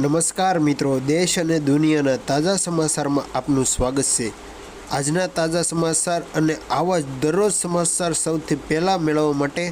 નમસ્કાર મિત્રો, દેશ અને દુનિયાના તાજા સમાચારમાં આપનું સ્વાગત છે. આજના તાજા સમાચાર અને આવા જ દરરોજ સમાચાર સૌથી પહેલાં મેળવવા માટે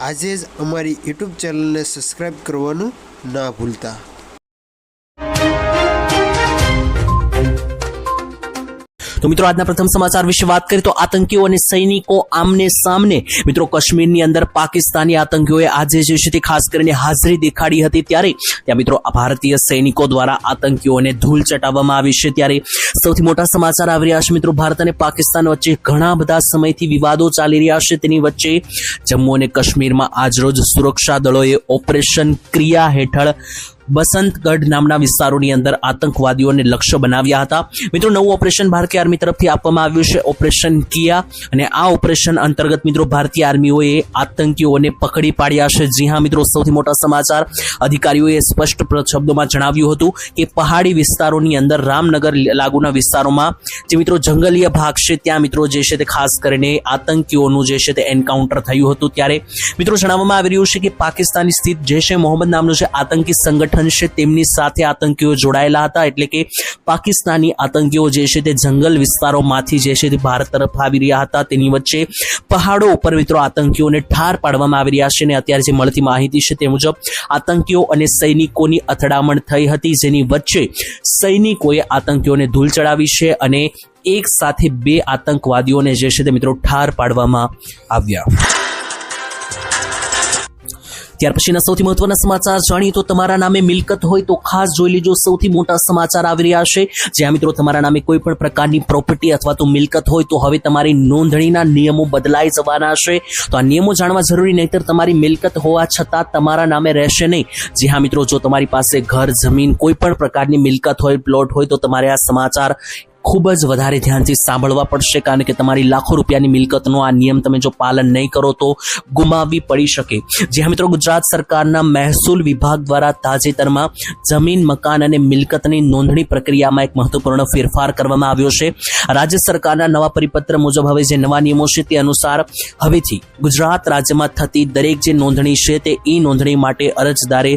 આજે જ અમારી યુટ્યુબ ચેનલને સબસ્ક્રાઈબ કરવાનું ના ભૂલતા. તો મિત્રો, આજના પ્રથમ સમાચાર વિશે વાત કરીએ તો આતંકીઓ અને સૈનિકો આમને સામને. મિત્રો, કાશ્મીરની અંદર પાકિસ્તાની આતંકીઓએ આજે જે છે તે ખાસ કરીને હાજરી દેખાડી હતી ત્યારે ત્યાં મિત્રો ભારતીય સૈનિકો દ્વારા આતંકીઓને ધૂળ ચટાવવામાં આવી છે ત્યારે સૌથી મોટા સમાચાર આવી રહ્યા છે મિત્રો, ભારત અને પાકિસ્તાન વચ્ચે ઘણા બધા સમયથી વિવાદો ચાલી રહ્યા છે. તેની વચ્ચે જમ્મુ અને કાશ્મીરમાં આજરોજ સુરક્ષા દળોએ ઓપરેશન ક્રિયા હેઠળ બસંતગઢ નામના વિસ્તારોની અંદર આતંકવાદીઓને લક્ષ્ય બનાવ્યા હતા. મિત્રો, નવું ઓપરેશન ભારતીય આર્મી તરફથી આપવામાં આવ્યું છે. ઓપરેશન કિયા અને આ ઓપરેશન અંતર્ગત મિત્રો, ભારતીય આર્મીઓએ આતંકીઓને પકડી પાડ્યા છે. જી હા, મિત્રો, સૌથી મોટા સમાચાર. અધિકારીઓએ સ્પષ્ટ શબ્દોમાં જણાવ્યું હતું કે પહાડી વિસ્તારોની અંદર રામનગર લાગુના વિસ્તારોમાં જે મિત્રો જંગલીય ભાગ છે, ત્યાં મિત્રો જે છે તે ખાસ કરીને આતંકીઓનું જે છે તે એન્કાઉન્ટર થયું હતું. ત્યારે મિત્રો, જણાવવામાં આવી રહ્યું છે કે પાકિસ્તાની સ્થિત જૈશ એ મોહમ્મદ નામનું જે આતંકી સંગઠન છે, તેમની સાથે આતંકીઓ જોડાયેલા હતા. એટલે કે પાકિસ્તાની આતંકીઓ જે છે તે જંગલ વિસ્તારોમાંથી જે છે તે ભારત તરફ આવી રહ્યા હતા. તેની વચ્ચે પહાડો ઉપર મિત્રો આતંકીઓને ઠાર પાડવામાં આવી રહ્યા છે અને અત્યારે જે મળતી માહિતી છે તે મુજબ આતંકીઓ અને સૈનિકોની અથડામણ થઈ હતી, જેની વચ્ચે સૈનિકોએ આતંકીઓને ધૂલ ચડાવી છે અને એક સાથે બે આતંકવાદીઓને જે છે તે મિત્રો ઠાર પાડવામાં આવ્યા. ત્યાર પછીના સૌથી મહત્વના સમાચાર જાણીએ તો તમારા નામે મિલકત હોય તો ખાસ જોઈ લેજો. સૌથી મોટા સમાચાર આવી રહ્યા છે. જ્યાં મિત્રો તમારા નામે કોઈ પણ પ્રકારની પ્રોપર્ટી અથવા તો મિલકત હોય તો હવે તમારી નોંધણીના નિયમો બદલાઈ જવાના છે. તો આ નિયમો જાણવા જરૂરી નહીતર તમારી મિલકત હોવા છતાં તમારા નામે રહેશે નહીં. જી હા મિત્રો, જો તમારી પાસે ઘર, જમીન કોઈ પણ પ્રકારની મિલકત હોય પ્લોટ હોય તો તમારે આ સમાચાર ખૂબ જ વધારે ધ્યાનથી સાંભળવા પડશે, કારણ કે તમારી લાખો રૂપિયાની મિલકતનો આ નિયમ તમે જો પાલન નહીં કરો તો ગુમાવવી પડી શકે. જ્યાં મિત્રો ગુજરાત સરકારના મહેસૂલ વિભાગ દ્વારા તાજેતરમાં જમીન, મકાન અને મિલકતની નોંધણી પ્રક્રિયામાં એક મહત્વપૂર્ણ ફેરફાર કરવામાં આવ્યો છે. રાજ્ય સરકારના નવા પરિપત્ર મુજબ હવે જે નવા નિયમો છે તે અનુસાર હવેથી ગુજરાત રાજ્યમાં થતી દરેક જે નોંધણી છે તે ઈ નોંધણી માટે અરજદારે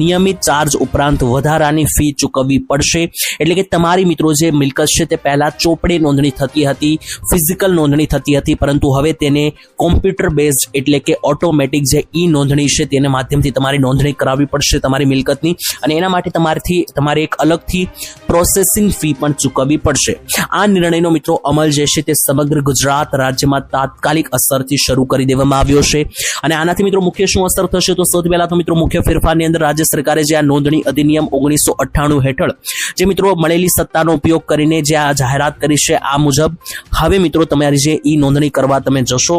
નિયમિત ચાર્જ ઉપરાંત વધારાની ફી ચૂકવવી પડશે. એટલે કે તમારી મિત્રો જે મિલકત છે તે પહેલાં ચોપડી નોંધણી થતી હતી ફિઝિકલ નોંધણી થતી હતી, પરંતુ હવે તેને કોમ્પ્યુટર બેઝડ એટલે કે ઓટોમેટિક જે ઈ નોંધણી છે તેના માધ્યમથી તમારી નોંધણી કરાવવી પડશે તમારી મિલકતની. અને એના માટે તમારથી, તમારે એક અલગથી પ્રોસેસિંગ ફી પણ ચૂકવવી પડશે. આ નિર્ણયનો મિત્રો અમલ જે છે તે સમગ્ર ગુજરાત રાજ્યમાં તાત્કાલિક અસરથી શરૂ કરી દેવામાં આવ્યો છે. અને આનાથી મિત્રો મુખ્ય શું અસર થશે તો સૌથી પહેલા તો મિત્રો મુખ્ય ફેરફારની અંદર રાજ્ય સરકારે જે આ નોંધણી અધિનિયમ ઓગણીસો અઠ્ઠાણું હેઠળ જે મિત્રો મળેલી સત્તાનો ઉપયોગ કરીને જે આ જાહેરાત કરી છે, આ મુજબ હવે મિત્રો તમારી જે ઈ નોંધણી કરવા તમે જશો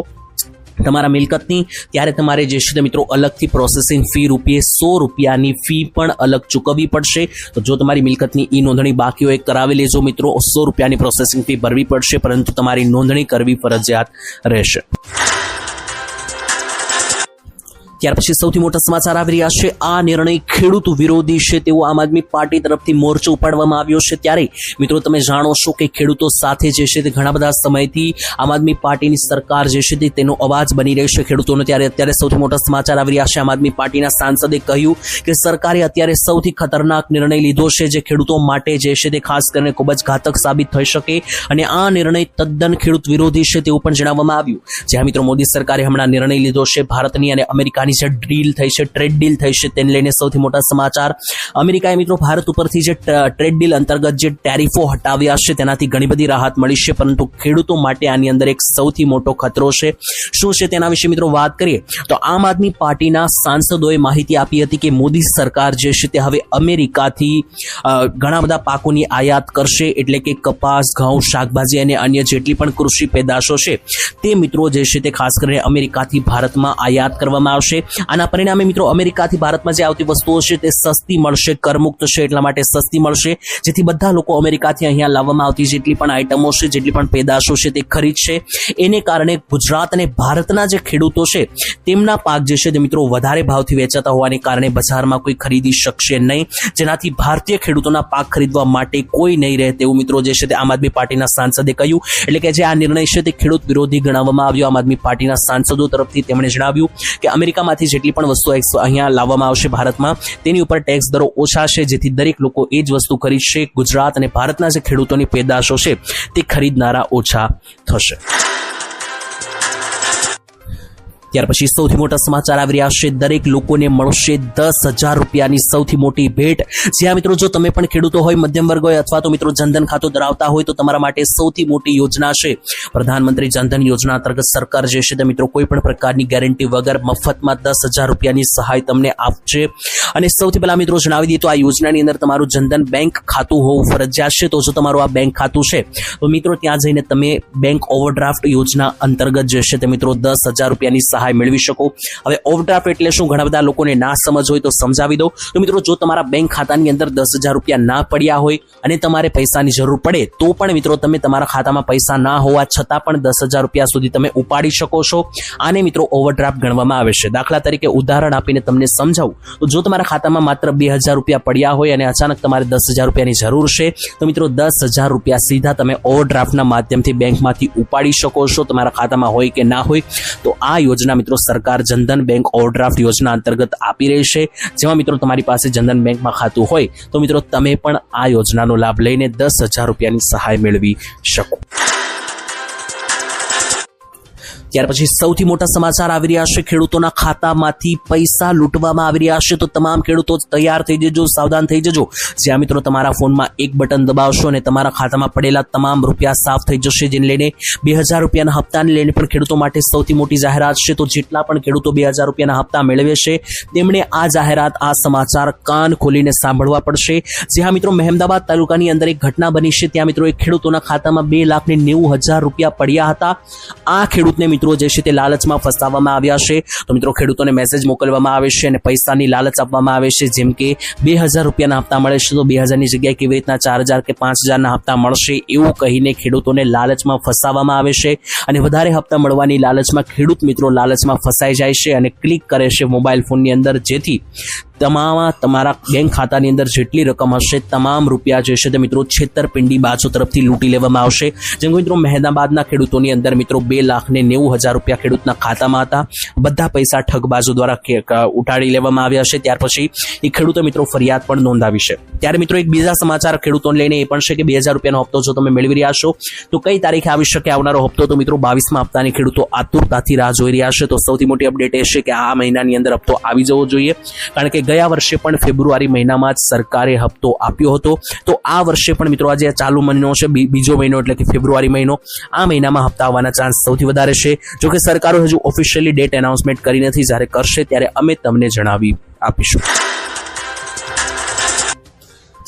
તમારા મિલકતની, ત્યારે તમારે જે છે મિત્રો અલગથી પ્રોસેસિંગ ફી રૂપિયે, સો રૂપિયાની ફી પણ અલગ ચૂકવવી પડશે. તો જો તમારી મિલકતની ઈ નોંધણી બાકી હોય, કરાવી લેજો મિત્રો. સો રૂપિયાની પ્રોસેસિંગ ફી ભરવી પડશે, પરંતુ તમારી નોંધણી કરવી ફરજિયાત રહેશે. ત્યાર પછી સૌથી મોટા સમાચાર આવી રહ્યા છે. આ નિર્ણય ખેડૂત વિરોધી છે તેવો આમ આદમી પાર્ટી તરફથી મોરચો ઉપાડવામાં આવ્યો છે. ત્યારે મિત્રો તમે જાણો છો કે ખેડૂતો સાથે જે છે તે ઘણા બધા સમયથી આમ આદમી પાર્ટીની સરકાર જે છે તેનો અવાજ બની રહી છે ખેડૂતોનો. ત્યારે અત્યારે સૌથી મોટા સમાચાર આવી રહ્યા છે. આમ આદમી પાર્ટીના સાંસદે કહ્યું કે સરકારે અત્યારે સૌથી ખતરનાક નિર્ણય લીધો છે જે ખેડૂતો માટે જે છે તે ખાસ કરીને ખૂબ જ ઘાતક સાબિત થઈ શકે અને આ નિર્ણય તદ્દન ખેડૂત વિરોધી છે તેવું પણ જણાવવામાં આવ્યું. જ્યાં મિત્રો મોદી સરકારે હમણાં નિર્ણય લીધો છે ભારતની અને અમેરિકાની જે ડીલ થઈ છે ટ્રેડ ડીલ થઈ છે, તેને લઈને સૌથી મોટા સમાચાર. અમેરિકાએ મિત્રો ભારત ઉપરથી જે ટ્રેડ ડીલ અંતર્ગત જે ટેરિફો હટાવ્યા છે, તેનાથી ઘણી બધી રાહત મળી છે, પરંતુ ખેડૂતો માટે આની અંદર એક સૌથી મોટો ખતરો છે. શું છે તેના વિશે મિત્રો વાત કરીએ, તો આમ આદમી પાર્ટીના સાંસદોએ માહિતી આપી હતી કે મોદી સરકાર જે છે તે હવે અમેરિકાથી ઘણા બધા પાકોની આયાત કરશે, એટલે કે કપાસ, ઘઉં, શાકભાજી અને અન્ય જેટલી પણ કૃષિ પેદાશો છે, તે મિત્રો જે છે તે ખાસ કરીને અમેરિકાથી ભારતમાં આયાત કરવામાં આવશે. આના પરિણામે મિત્રો અમેરિકાથી ભારતમાં જે આવતી વસ્તુઓ છે તે સસ્તી મળશે, કરમુક્ત છે, એટલા માટે સસ્તી મળશે. જેથી બધા લોકો અમેરિકાથી અહીંયા લાવવામાં આવતી જેટલી પણ આઈટમો છે, જેટલી પણ પેદાશો છે તે ખરીદશે એને કારણે ગુજરાત અને ભારતના જે ખેડૂતો છે, તેમના પાક જે છે તે મિત્રો વધારે ભાવથી વેચાતા હોવાને કારણે બજારમાં કોઈ ખરીદી શકશે નહીં. જેનાથી ભારતીય ખેડૂતોના પાક ખરીદવા માટે કોઈ નહીં રહે તેવું મિત્રો જે છે તે આમ આદમી પાર્ટીના સાંસદે કહ્યું. એટલે કે જે આ નિર્ણય છે તે ખેડૂત વિરોધી ગણાવવામાં આવ્યો. આમ આદમી પાર્ટીના સાંસદો તરફથી તેમણે જણાવ્યું કે અમેરિકામાં ઇન્ડિયામાંથી જેટલી પણ વસ્તુ અહીંયા લાવવામાં આવશે ભારતમાં, તેની ઉપર ટેક્સ દરો ઓછા છે, જેથી દરેક લોકો એ જ વસ્તુ ખરીદશે. ગુજરાત અને ભારતના જે ખેડૂતોની પેદાશો છે, તે ખરીદનારા ઓછા થશે. ત્યાર પછી સૌથી મોટા સમાચાર આવી રહ્યા છે. દરેક લોકોને મળશે દસ હજાર રૂપિયાની સૌથી મોટી ભેટ. જ્યાં મિત્રો જો તમે પણ ખેડૂતો હોય, મધ્યમ વર્ગ હોય અથવા તો મિત્રો જનધન ખાતું ધરાવતા હોય, તો તમારા માટે સૌથી મોટી યોજના છે. પ્રધાનમંત્રી જનધન યોજના અંતર્ગત સરકાર જે છે તે મિત્રો કોઈ પણ પ્રકારની ગેરંટી વગર મફતમાં દસ હજાર રૂપિયાની સહાય તમને આપશે. અને સૌથી પહેલા મિત્રો જણાવી દઈએ તો આ યોજનાની અંદર તમારું જનધન બેંક ખાતું હોવું ફરજિયાત છે. તો જો તમારું આ બેંક ખાતું છે, તો મિત્રો ત્યાં જઈને તમે બેંક ઓવરડ્રાફ્ટ યોજના અંતર્ગત જે છે તે મિત્રો દસ હજાર રૂપિયાની સહાય મેળવી શકો. હવે ઓવરડ્રાફ્ટ એટલે શું? ઘણા બધા લોકોને ના સમજ હોય તો સમજાવી દો તો મિત્રો, જો તમારા બેંક ખાતાની અંદર દસ હજાર રૂપિયા ના પડ્યા હોય અને તમારે પૈસાની જરૂર પડે, તો પણ મિત્રો, તમે તમારા ખાતામાં પૈસા ના હોવા છતાં પણ દસ હજાર રૂપિયા સુધી તમે ઉપાડી શકો છો. આને મિત્રો, ઓવરડ્રાફ્ટ ગણવામાં આવે છે. દાખલા તરીકે ઉદાહરણ આપીને તમને સમજાવું. તો જો તમારા ખાતામાં માત્ર બે હજાર રૂપિયા પડ્યા હોય અને અચાનક તમારે દસ હજાર રૂપિયાની જરૂર છે, તો મિત્રો, દસ હજાર રૂપિયા સીધા તમે ઓવરડ્રાફ્ટના માધ્યમથી બેંકમાંથી ઉપાડી શકો છો. તમારા ખાતામાં હોય કે ના હોય, તો આ યોજના મિત્રો, સરકાર જનધન બેંક ઓવરડ્રાફ્ટ યોજના અંતર્ગત આપી રહી છે. જેમાં મિત્રો તમારી પાસે જનધન બેંકમાં ખાતું હોય, તો મિત્રો તમે પણ આ યોજનાનો લાભ લઈને દસ હજાર રૂપિયાની સહાય મેળવી શકો. ત્યાર પછી સૌથી મોટા સમાચાર આવી રહ્યા છે. ખેડૂતોના ખાતામાંથી પૈસા લૂંટવામાં આવી રહ્યા છે. તો તમામ ખેડૂતો તૈયાર થઈ જજો, સાવધાન થઈ જજો. જ્યાં મિત્રો તમારા ફોનમાં એક બટન દબાવશો અને તમારા ખાતામાં પડેલા તમામ રૂપિયા સાફ થઈ જશે, જેને લઈને બે હજાર રૂપિયાના હપ્તાને લઈને પણ ખેડૂતો માટે સૌથી મોટી જાહેરાત છે. તો જેટલા પણ ખેડૂતો બે હજાર રૂપિયાના હપ્તા મેળવે છે, તેમણે આ જાહેરાત, આ સમાચાર કાન ખોલીને સાંભળવા પડશે. જ્યાં મિત્રો મહેમદાબાદ તાલુકાની અંદર એક ઘટના બની છે. ત્યાં મિત્રો એક ખેડૂતોના ખાતામાં બે લાખને નેવું હજાર રૂપિયા પડ્યા હતા. આ ખેડૂતને મિત્રો, જે છે તે લાલચમાં ફસાવવામાં આવ્યા છે. તો મિત્રો, ખેડૂતોને મેસેજ મોકલવામાં આવે છે અને પૈસાની લાલચ આપવામાં આવે છે. જેમ કે, બે હજાર રૂપિયાના હપ્તા મળે છે. તો બે હજારની જગ્યાએ કેવી રીતના ચાર હજાર કે પાંચ હજારના હપ્તા મળશે એવું કહીને ખેડૂતોને લાલચમાં ફસાવવામાં આવે છે. અને વધારે હપ્તા મળવાની લાલચમાં ખેડૂત મિત્રો લાલચમાં ફસાઈ જાય છે અને ક્લિક કરે છે મોબાઈલ ફોનની અંદર. જેથી તમામ તમારા બેંક ખાતાની અંદર જેટલી રકમ હશે, તમામ રૂપિયા જે છે તે મિત્રો છેતરપિંડી બાજુ તરફથી લૂંટી લેવામાં આવશે. જેમ કે મિત્રો મહેદાબાદના ખેડૂતોની અંદર મિત્રો બે લાખ ને નેવું હજાર રૂપિયા ખેડૂતના ખાતામાં હતા. બધા પૈસા ઠગ બાજુ દ્વારા ઉઠાડી લેવામાં આવ્યા છે. ત્યાર પછી એ ખેડૂતો મિત્રો ફરિયાદ પણ નોંધાવી છે. ત્યારે મિત્રો એક બીજા સમાચાર ખેડૂતોને લઈને એ પણ છે કે બે હજાર રૂપિયાનો હપ્તો જો તમે મેળવી રહ્યા છો, તો કઈ તારીખે આવી શકે આવનારો હપ્તો તો મિત્રો બાવીસમાં હપ્તાની ખેડૂતો આતુરતાથી રાહ જોઈ રહ્યા છે. તો સૌથી મોટી અપડેટ એ છે કે આ મહિનાની અંદર હપ્તો આવી જવો જોઈએ. કારણ કે ગયા વર્ષે પણ ફેબ્રુઆરી મહિનામાં જ સરકારે હપ્તો આપ્યો હતો. તો આ વર્ષે પણ મિત્રો આજે ચાલુ મહિનો છે બીજો મહિનો એટલે કે ફેબ્રુઆરી મહિનો. આ મહિનામાં હપ્તા આવવાના ચાન્સ સૌથી વધારે છે. જો કે સરકારો હજુ ઓફિશિયલી ડેટ એનાઉન્સમેન્ટ કરી નથી. જ્યારે કરશે ત્યારે અમે તમને જણાવી આપીશું.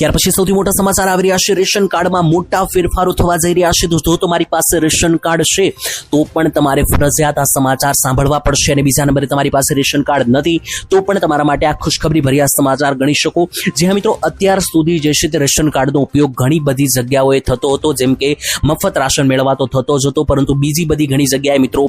ત્યાર પછી સૌથી મોટા સમાચાર આવી રહ્યા છે. રેશન કાર્ડમાં મોટા ફેરફારો થવા જઈ રહ્યા છે. તો જો તમારી પાસે રેશન કાર્ડ છે, તો પણ તમારે ફરજિયાત આ સમાચાર સાંભળવા પડશે અને બીજા નંબરે તમારી પાસે રેશન કાર્ડ નથી, તો પણ તમારા માટે આ ખુશખબરી ભર્યા સમાચાર ગણી શકો. જ્યાં મિત્રો, અત્યાર સુધી જે છે તે રેશન કાર્ડનો ઉપયોગ ઘણી બધી જગ્યાઓએ થતો હતો. જેમ કે મફત રાશન મેળવાતો થતો જ હતો, પરંતુ બીજી બધી ઘણી જગ્યાએ મિત્રો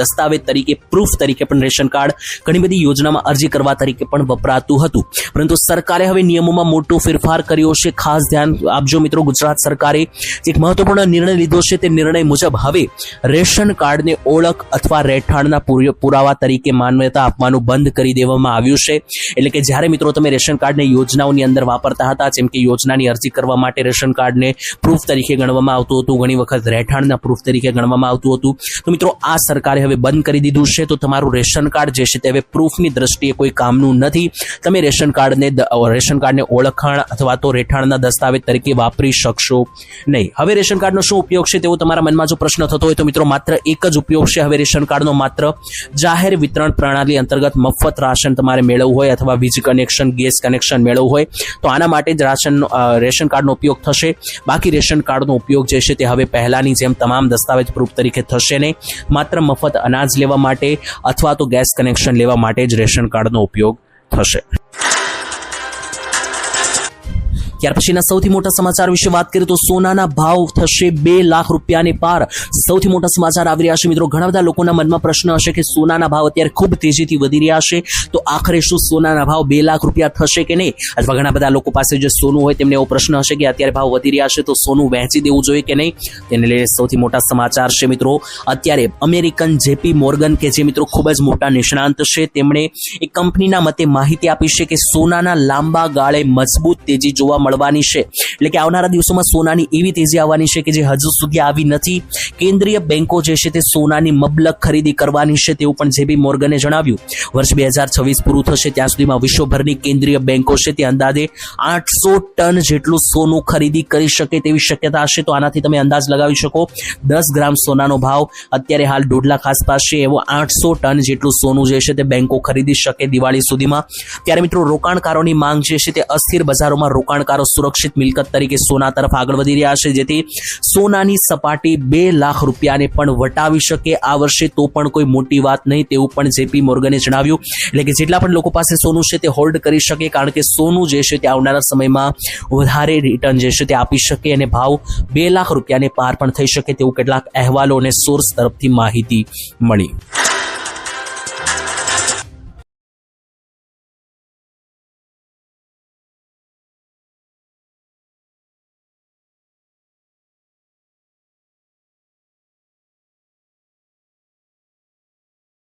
દસ્તાવેજ તરીકે, પ્રૂફ તરીકે પણ રેશન કાર્ડ ઘણી બધી યોજનામાં અરજી કરવા તરીકે પણ વપરાતું હતું. પરંતુ સરકારે હવે નિયમોમાં મોટો ફેરફાર કર્યો છે. ખાસ ધ્યાન આપજો મિત્રો ગુજરાત સરકારે એક મહત્વપૂર્ણ નિર્ણય લીધો છે તે નિર્ણય મુજબ હવે રેશન કાર્ડને ઓળખ અથવા રહેઠાણના પુર- પુરાવા તરીકે માન્યતા આપવાનું બંધ કરી દેવામાં આવ્યું છે. એટલે કે જ્યારે મિત્રો તમે રેશન કાર્ડને યોજનાઓની અંદર વાપરતા હતા, જેમ કે યોજનાની અરજી કરવા માટે રેશન કાર્ડને પ્રૂફ તરીકે ગણવામાં આવતું હતું, ઘણી વખત રહેઠાણના પ્રૂફ તરીકે ગણવામાં આવતું હતું. તો મિત્રો આ સરકારે હવે બંધ કરી દીધું છે. તો તમારું રેશન કાર્ડ જે છે તે હવે પ્રૂફની દ્રષ્ટિએ કોઈ કામનું નથી. તમે રેશન કાર્ડને રેશન કાર્ડને ઓળખાણ અથવા તો રહેઠાણના દસ્તાવેજ તરીકે વાપરી શકશો નહીં. હવે રેશન કાર્ડનો શું ઉપયોગ છે તેવો તમારા મનમાં જો પ્રશ્ન થતો હોય તો મિત્રો માત્ર એક જ ઉપયોગ છે. હવે રેશન કાર્ડનો માત્ર જાહેર વિતરણ પ્રણાલી અંતર્ગત મફત રાશન તમારે મેળવવું હોય અથવા વીજ કનેક્શન, ગેસ કનેક્શન મેળવવું હોય તો આના માટે જ રાશન રેશન કાર્ડનો ઉપયોગ થશે. બાકી રેશન કાર્ડનો ઉપયોગ જે છે તે હવે પહેલાની જેમ તમામ દસ્તાવેજ પ્રૂફ તરીકે થશે નહીં. માત્ર મફત અનાજ લેવા માટે અથવા તો ગેસ કનેક્શન લેવા માટે જ રેશન કાર્ડનો ઉપયોગ થશે. ત્યાર પછીના સૌથી મોટા સમાચાર વિશે વાત કરીએ તો સોનાના ભાવ થશે બે લાખ રૂપિયાને પાર. સૌથી મોટા સમાચાર આવી રહ્યા છે મિત્રો. ઘણા બધા લોકોના મનમાં પ્રશ્ન હશે કે સોનાના ભાવ અત્યારે ખૂબ તેજીથી વધી રહ્યા છે. તો આખરે શું સોનાના ભાવ બે લાખ રૂપિયા થશે કે નહીં? અથવા ઘણા બધા લોકો પાસે જે સોનું હોય તેમને એવો પ્રશ્ન હશે કે અત્યારે ભાવ વધી રહ્યા છે તો સોનું વહેંચી દેવું જોઈએ કે નહીં? તેને લઈને સૌથી મોટા સમાચાર છે મિત્રો. અત્યારે અમેરિકન જેપી મોર્ગન, કે જે મિત્રો ખૂબ જ મોટા નિષ્ણાંત છે, તેમણે એક કંપનીના મતે માહિતી આપી છે કે સોનાના લાંબા ગાળે મજબૂત તેજી જોવા મળવાની છે. એટલે કે આવનારા દિવસોમાં સોનાની એવી તેજી આવવાની છે કે જે હજુ સુધી આવી નથી. કેન્દ્રીય બેન્કો જે છે તે સોનાની મબલક ખરીદી કરવાની છે તેવું પણ જેબી મોર્ગને જણાવ્યું. વર્ષ બે હજાર છવ્વીસ પૂરું થશે, ત્યાં સુધીમાં વિશ્વભરની કેન્દ્રીય બેન્કો છે તે અંદાજે આઠસો ટન જેટલું સોનું ખરીદી કરી શકે તેવી શક્યતા હશે. તો આનાથી તમે અંદાજ લગાવી શકો. દસ ગ્રામ સોનાનો ભાવ અત્યારે હાલ દોઢ લાખ આસપાસ છે. એવો આઠસો ટન જેટલું સોનું જે છે તે બેન્કો ખરીદી શકે દિવાળી સુધીમાં. ત્યારે મિત્રો રોકાણકારોની માંગ જે છે તે અસ્થિર બજારોમાં રોકાણકારો સુરક્ષિત મિલકત તરીકે સોના તરફ આગળ વધી રહ્યા છે. જેથી સોનાની સપાટી બે લાખ રૂપિયાને પણ વટાવી શકે આ વર્ષે તો પણ કોઈ મોટી વાત નહીં, તેવું પણ જેપી મોર્ગને જણાવ્યું. એટલે કે જેટલા પણ લોકો પાસે સોનું છે તે હોલ્ડ કરી શકે, કારણ કે સોનું જે છે તે આવનારા સમયમાં વધારે રિટર્ન જે છે તે આપી શકે અને ભાવ બે લાખ રૂપિયાને પાર પણ થઈ શકે તેવું કેટલાક અહેવાલો અને સોર્સ તરફથી માહિતી મળી.